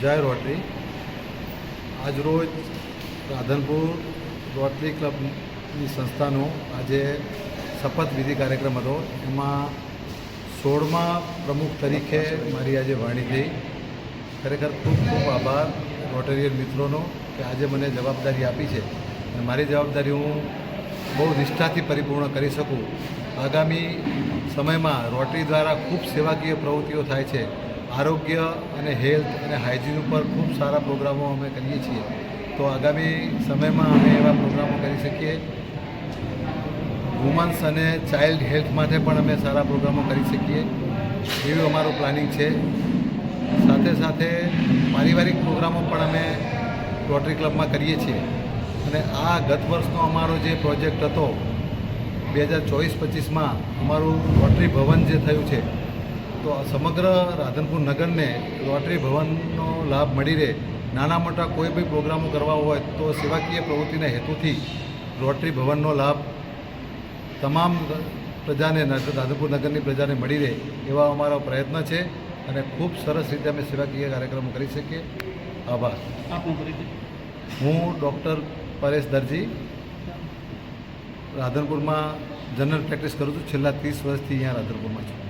જય રોટરી. આજરોજ રાધનપુર રોટરી ક્લબની સંસ્થાનો આજે શપથવિધિ કાર્યક્રમ હતો. એમાં સોળમા પ્રમુખ તરીકે મારી આજે વાણી થઈ. ખરેખર ખૂબ ખૂબ આભાર રોટરીયર મિત્રોનો કે આજે મને જવાબદારી આપી છે. અને મારી જવાબદારી હું બહુ નિષ્ઠાથી પરિપૂર્ણ કરી શકું. આગામી સમયમાં રોટરી દ્વારા ખૂબ સેવાકીય પ્રવૃત્તિઓ થાય છે. આરોગ્ય અને હેલ્થ અને હાઇજીન ઉપર ખૂબ સારા પ્રોગ્રામો અમે કરીએ છીએ. તો આગામી સમયમાં અમે એવા પ્રોગ્રામો કરી શકીએ. વુમન્સ અને ચાઇલ્ડ હેલ્થ માટે પણ અમે સારા પ્રોગ્રામો કરી શકીએ. એવું અમારું પ્લાનિંગ છે. સાથે સાથે પારિવારિક પ્રોગ્રામો પણ અમે રોટરી ક્લબમાં કરીએ છીએ. અને આ ગત વર્ષનો અમારો જે પ્રોજેક્ટ હતો, બે હજાર ચોવીસ પચીસમાં અમારું રોટરી ભવન જે થયું છે તો આ સમગ્ર રાધનપુર નગરને રોટરી ભવનનો લાભ મળી રહે. નાના મોટા કોઈ બી પ્રોગ્રામો કરવા હોય તો સેવાકીય પ્રવૃત્તિના હેતુથી રોટરી ભવનનો લાભ તમામ પ્રજાને રાધનપુર નગરની પ્રજાને મળી રહે એવા અમારો પ્રયત્ન છે અને ખૂબ સરસ રીતે અમે સેવાકીય કાર્યક્રમો કરી શકીએ. આભાર. હું ડૉક્ટર પરેશ દરજી રાધનપુરમાં જનરલ પ્રેક્ટિસ કરું છું. છેલ્લા ત્રીસ વર્ષથી અહીંયા રાધનપુરમાં છું.